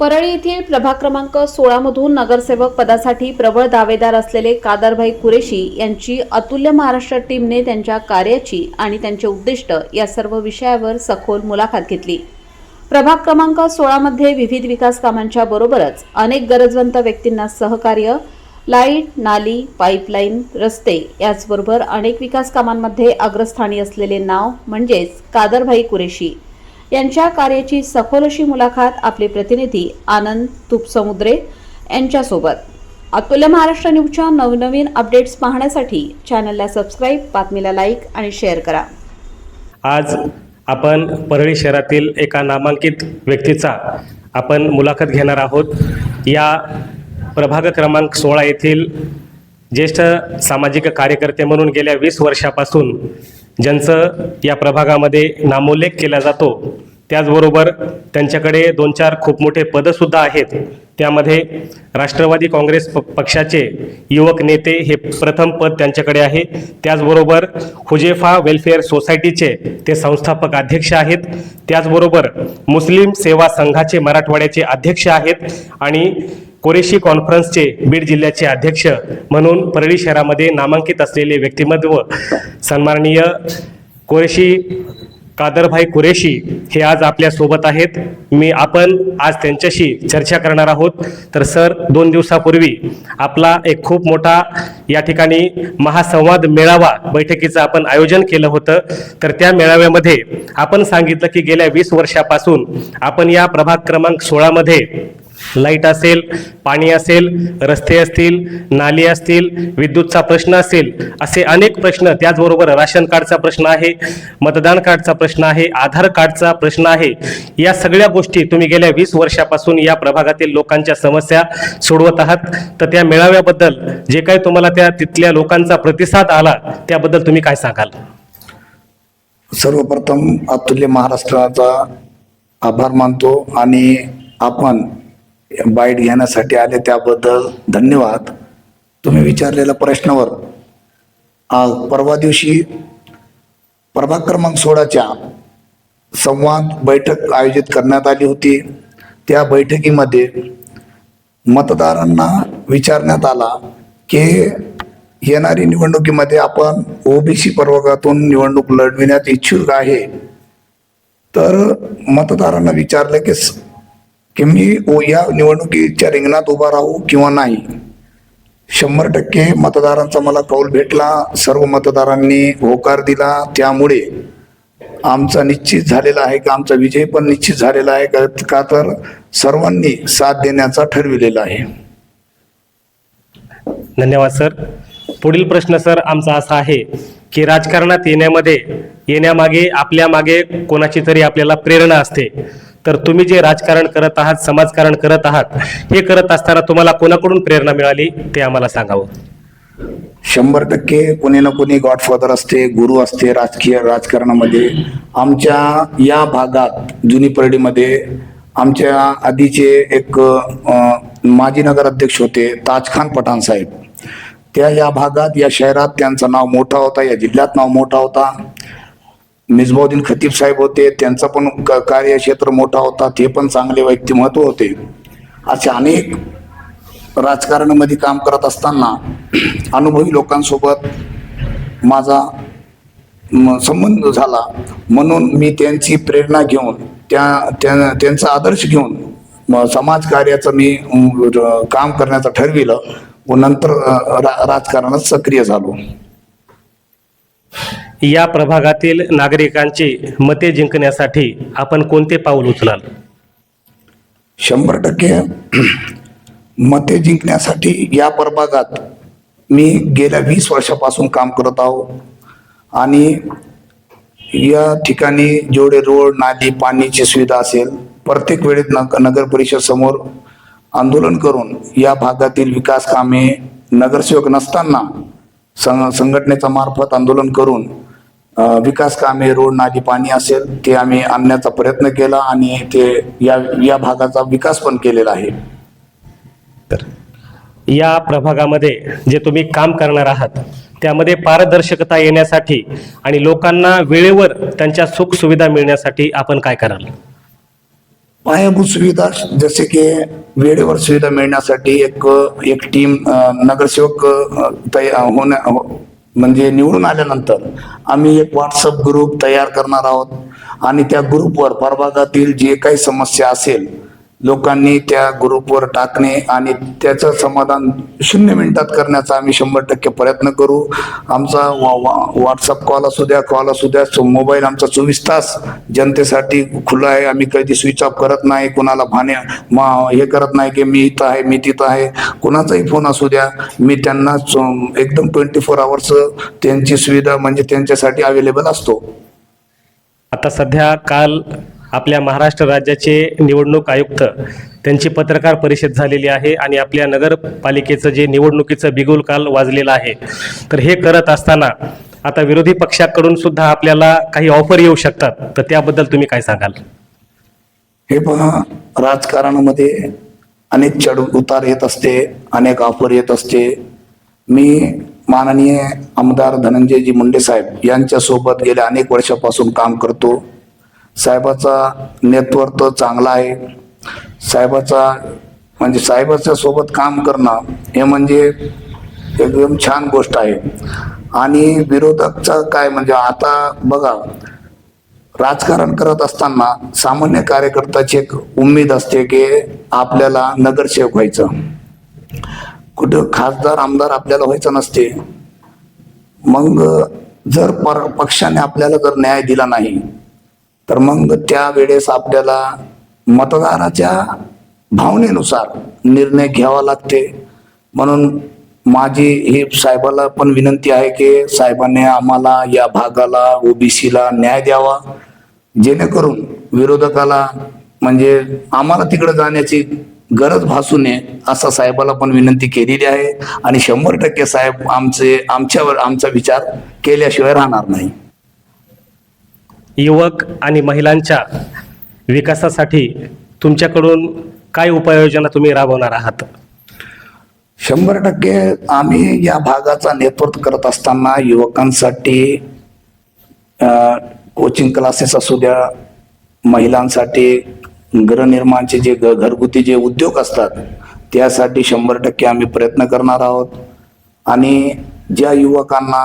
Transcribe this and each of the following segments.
परळी येथील प्रभाग क्रमांक सोळा मधून नगरसेवक पदासाठी प्रबळ दावेदार असलेले कादरभाई कुरेशी यांची अतुल्य महाराष्ट्र टीमने त्यांच्या कार्याची आणि त्यांचे उद्दिष्ट या सर्व विषयावर सखोल मुलाखत घेतली. प्रभाग क्रमांक सोळामध्ये विविध विकास कामांच्या बरोबरच अनेक गरजवंत व्यक्तींना सहकार्य लाइट नाली पाईपलाईन रस्ते याचबरोबर अनेक विकास कामांमध्ये अग्रस्थानी असलेले नाव म्हणजेच कादरभाई कुरेशी. यांच्या कार्याची सखोल अशी मुलाखत आपले प्रतिनिधी आनंद तुपसमुद्रे यांच्यासोबत. अतुल्य महाराष्ट्र न्यूजच्या नवनवीन अपडेट्स पाहण्यासाठी चॅनलला सबस्क्राईब बातमीला लाईक आणि शेअर करा. आज आपण परळी शहरातील एका नामांकित व्यक्तीचा आपण मुलाखत घेणार आहोत. या प्रभाग क्रमांक सोळा येथील ज्येष्ठ सामाजिक कार्यकर्ते म्हणून गेल्या वीस वर्षापासून ज्यांचं या प्रभागामध्ये नामोल्लेख केला जातो त्याचबरोबर त्यांच्याकडे दोन चार खूप मोठे पदंसुद्धा आहेत. त्यामध्ये राष्ट्रवादी काँग्रेस प पक्षाचे युवक नेते हे प्रथम पद त्यांच्याकडे आहे. त्याचबरोबर हुजेफा वेलफेअर सोसायटीचे ते संस्थापक अध्यक्ष आहेत. त्याचबरोबर मुस्लिम सेवा संघाचे मराठवाड्याचे अध्यक्ष आहेत. आणि कोरेशी कॉन्फरन्सचे बीड जिल्ह्याचे अध्यक्ष म्हणून परळी शहरामध्ये नामांकित असलेले व्यक्तिमत्व सन्माननीय कोरेशी कादरभाई कुरेशी हे आज आपल्यासोबत आहेत. मी आपण आज त्यांच्याशी चर्चा करणार आहोत. तर सर दोन दिवसापूर्वी आपला एक खूप मोठा या ठिकाणी महासंवाद मेळावा बैठकीचं आपण आयोजन केलं होतं. तर त्या मेळाव्यामध्ये आपण सांगितलं की गेल्या वीस वर्षापासून आपण या प्रभाग क्रमांक सोळामध्ये लाइट असेल पाणी असेल रस्ते असतील नाली असतील विद्युतचा प्रश्न असेल असे अनेक प्रश्न त्याचबरोबर राशन कार्डचा प्रश्न आहे मतदान कार्डचा प्रश्न आहे आधार कार्डचा प्रश्न आहे. या सगळ्या गोष्टी तुम्ही गेल्या वीस वर्षापासून या प्रभागातील लोकांच्या समस्या सोडवत आहात. तर त्या मेळाव्याबद्दल जे काही तुम्हाला त्या तिथल्या लोकांचा प्रतिसाद आला त्याबद्दल तुम्ही काय सांगाल? सर्वप्रथम अतुल्य महाराष्ट्राचा आभार मानतो आणि आपण बाईट घेण्यासाठी आले त्याबद्दल धन्यवाद. तुम्ही विचारलेल्या प्रश्नावर आज परवा दिवशी प्रभाग क्रमांक सोळाच्या संवाद बैठक आयोजित करण्यात आली होती. त्या बैठकीमध्ये मतदारांना विचारण्यात आला की येणारी निवडणुकीमध्ये आपण ओबीसी प्रवर्गातून निवडणूक लढविण्यात इच्छुक आहे. तर मतदारांना विचारलं की की मी ओ या निवडणुकीच्या रिंगणात उभा राहू किंवा नाही शंभर टक्के मतदारांचा मला कौल भेटला सर्व मतदारांनी होकार दिला. त्यामुळे आमचा निश्चित झालेला आहे का आमचा विजय पण निश्चित झालेला आहे का तर सर्वांनी साथ देण्याचा ठरविलेला आहे. धन्यवाद सर. पुढील प्रश्न सर आमचा असा आहे. की राजकारणात येण्यामध्ये येण्यामागे आपल्या मागे कोणाची तरी आपल्याला प्रेरणा असते. तर तुम्ही जे राजकारण करत आहात समाजकारण करत आहात हे करत असताना तुम्हाला कोणाकडून प्रेरणा मिळाली ते आम्हाला सांगावं. शंभर टक्के कोणी ना कोणी गॉडफादर असते गुरु असते राजकीय राजकारणामध्ये. आमच्या या भागात जुनी परडीमध्ये आमच्या आधीचे एक माजी माजी नगराध्यक्ष होते ताजखान पठाण साहेब. त्या या भागात या शहरात त्यांचं नाव मोठा होता या जिल्ह्यात नाव मोठा होता. मिजबाउद्दीन खतीब साहेब होते त्यांचं पण क- कार्यक्षेत्र मोठा होता ते पण चांगले व्यक्तिमत्व होते. असे अनेक राजकारणामध्ये काम करत असताना अनुभवी लोकांसोबत माझा म, संबंध झाला. म्हणून मी त्यांची प्रेरणा घेऊन त्या त्या- त्यांचा आदर्श घेऊन समाज समाजकार्याचं मी काम करण्याचं ठरविलं. व नंतर रा- राजकारणात सक्रिय झालो. या प्रभागातील नागरिकांची मते जिंकण्यासाठी आपण कोणते पाऊल उचलाल? शंभर टक्के मते जिंकण्यासाठी या प्रभागात मी गेल्या वीस वर्षापासून काम करत आहो. आणि या ठिकाणी जेवढे रोड नाली पाण्याची सुविधा असेल प्रत्येक वेळेत नग नगर परिषद समोर आंदोलन करून या भागातील विकास कामे नगरसेवक नसताना सं संघटनेचा मार्फत आंदोलन करून विकास कामे रोड नाली पाणी असेल ते आम्ही आणण्याचा प्रयत्न केला आणि ते या या भागाचा विकास पण केलेला आहे. तर या प्रभागामध्ये जे तुम्ही काम करणार आहात त्यामध्ये पारदर्शकता येण्यासाठी आणि लोकांना वेळेवर त्यांच्या सुख सुविधा मिळण्यासाठी आपण काय कराल? पायाभूत सुविधा जसे की वेळेवर सुविधा मिळण्यासाठी एक एक टीम नगरसेवक तयार होण्या हो- म्हणजे निवडून आल्यानंतर आम्ही एक व्हॉट्सअप ग्रुप तयार करणार आहोत. आणि त्या ग्रुपवर प्रभागातील जे काही समस्या असेल लोकांनी त्या ग्रुपवर टाकणे आणि त्याचं समाधान शून्य मिनिटात करण्याचा आम्ही शंभर टक्के प्रयत्न करू. आमचा वा व्हॉट्सअप कॉल असू द्या कॉल असू द्या मोबाईल आमचा चोवीस तास जनतेसाठी खुला आहे. आम्ही कधी स्विच ऑफ करत नाही कुणाला भाने मा- हे करत नाही की मी इथं आहे मी तिथं आहे. कुणाचाही फोन असू द्या मी त्यांना एकदम ट्वेंटी फोर आवर्स त्यांची सुविधा म्हणजे त्यांच्यासाठी अवेलेबल असतो. आता सध्या काल आपल्या महाराष्ट्र राज्याचे निवडणूक आयुक्त त्यांची पत्रकार परिषद झालेली आहे आणि आपल्या नगरपालिकेचं जे निवडणुकीचं बिगुल काल वाजलेलं आहे. तर हे करत असताना आता विरोधी पक्षाकडून सुद्धा आपल्याला काही ऑफर येऊ शकतात. तर त्याबद्दल तुम्ही काय सांगाल? हे पहा राजकारणामध्ये अनेक चढ उतार येत असते अनेक ऑफर येत असते. मी माननीय आमदार धनंजयजी मुंडे साहेब यांच्यासोबत गेल्या अनेक वर्षापासून काम करतो. साहेबाचा नेतृत्व चांगला आहे. साहेबाचा म्हणजे साहेबाच्या सोबत काम करणं हे म्हणजे एकदम छान गोष्ट आहे. आणि विरोधकचं काय म्हणजे आता बघा राजकारण करत असताना सामान्य कार्यकर्त्याची एक उमेद असते की आपल्याला नगरसेवक व्हायचं. कुठं खासदार आमदार आपल्याला व्हायचं नसते. मग जर पर पक्षाने आपल्याला जर न्याय दिला नाही तर मग त्यावेळेस आपल्याला मतदाराच्या भावनेनुसार निर्णय घ्यावा लागते. म्हणून माझी ही साहेबाला पण विनंती आहे की साहेबांनी आम्हाला या भागाला ओबीसीला न्याय द्यावा. जेणेकरून विरोधकाला म्हणजे आम्हाला तिकडे जाण्याची गरज भासू नये असं साहेबाला पण विनंती केलेली आहे. आणि शंभर टक्के साहेब आमचे आमच्यावर आमचा विचार केल्याशिवाय राहणार नाही. युवक आणि महिलांच्या विकासासाठी तुमच्याकडून काय उपाययोजना तुम्ही राबवणार आहात? शंभर टक्के आम्ही या भागाचा नेतृत्व करत असताना युवकांसाठी कोचिंग क्लासेस असू द्या महिलांसाठी गृहनिर्माणचे जे घरगुती जे उद्योग असतात त्यासाठी शंभर टक्के आम्ही प्रयत्न करणार आहोत. आणि ज्या युवकांना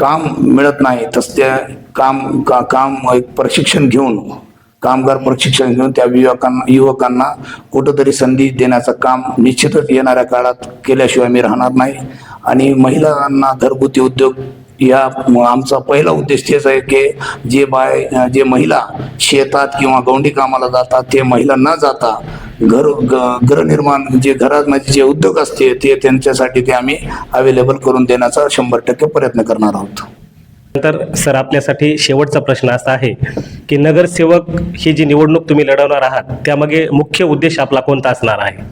काम मिळत नाही तस त्या काम का काम एक प्रशिक्षण घेऊन कामगार प्रशिक्षण घेऊन त्या युवकांना युवकांना कुठंतरी संधी देण्याचं काम निश्चितच येणाऱ्या काळात केल्याशिवाय मी राहणार नाही. आणि महिलांना घरगुती उद्योग या आमचा पहिला उद्देश तेच आहे की जे बाय जे महिला शेतात किंवा गौंडी कामाला जातात ते महिला न जाता घर गृहनिर्माण जे घरात म्हणजे जे उद्योग असते ते त्यांच्यासाठी ते आम्ही अवेलेबल करून देण्याचा शंभर टक्के प्रयत्न करणार आहोत. नंतर सर आपल्यासाठी शेवटचा प्रश्न असा आहे की नगरसेवक ही जी निवडणूक तुम्ही लढवणार आहात त्यामागे मुख्य उद्देश आपला कोणता असणार आहे?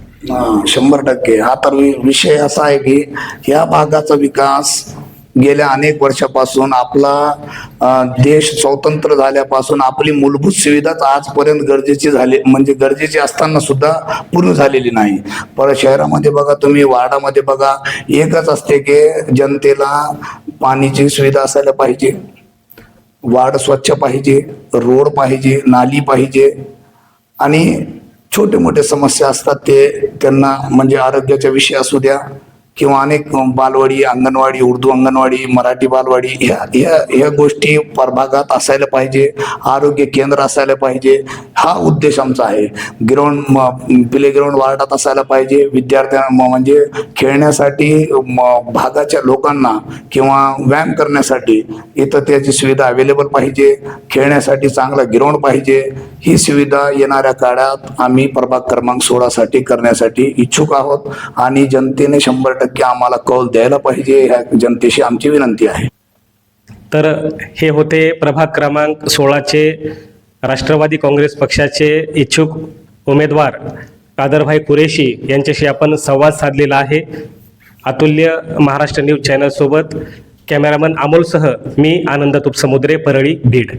शंभर टक्के. हा तर विषय असा आहे की या भागाचा विकास गेल्या अनेक वर्षापासून आपला देश स्वतंत्र झाल्यापासून आपली मूलभूत सुविधाच आजपर्यंत गरजेची झाली म्हणजे गरजेची असताना सुद्धा पूर्ण झालेली नाही. परत शहरामध्ये बघा तुम्ही वार्डामध्ये बघा एकच असते की जनतेला पाणीची सुविधा असायला पाहिजे. वार्ड स्वच्छ पाहिजे रोड पाहिजे नाली पाहिजे. आणि छोटे मोठे समस्या असतात ते त्यांना म्हणजे आरोग्याच्या विषय असू द्या किंवा अनेक बालवाडी अंगणवाडी उर्दू अंगणवाडी मराठी बालवाडी ह्या ह्या ह्या गोष्टी प्रभागात असायला पाहिजे आरोग्य केंद्र असायला पाहिजे हा उद्देश आमचा आहे. ग्राउंड प्ले ग्राउंड वार्डात असायला पाहिजे विद्यार्थ्यांना म- म्हणजे खेळण्यासाठी म- भागाच्या लोकांना किंवा व्यायाम करण्यासाठी इथं त्याची सुविधा अवेलेबल पाहिजे खेळण्यासाठी चांगला ग्राउंड पाहिजे ही सुविधा येणाऱ्या काळात आम्ही प्रभाग क्रमांक सोळासाठी करण्यासाठी इच्छुक आहोत आणि जनतेने शंभर टक्के आम्हाला कौल द्यायला पाहिजे ह्या जनतेशी आमची विनंती आहे. तर हे होते प्रभाग क्रमांक सोळाचे राष्ट्रवादी काँग्रेस पक्षाचे इच्छुक उमेदवार कादरभाई कुरेशी यांच्याशी आपण संवाद साधलेला आहे. अतुल्य महाराष्ट्र न्यूज चॅनलसोबत कॅमेरामन अमोलसह मी आनंद तुपसमुद्रे परळी बीड.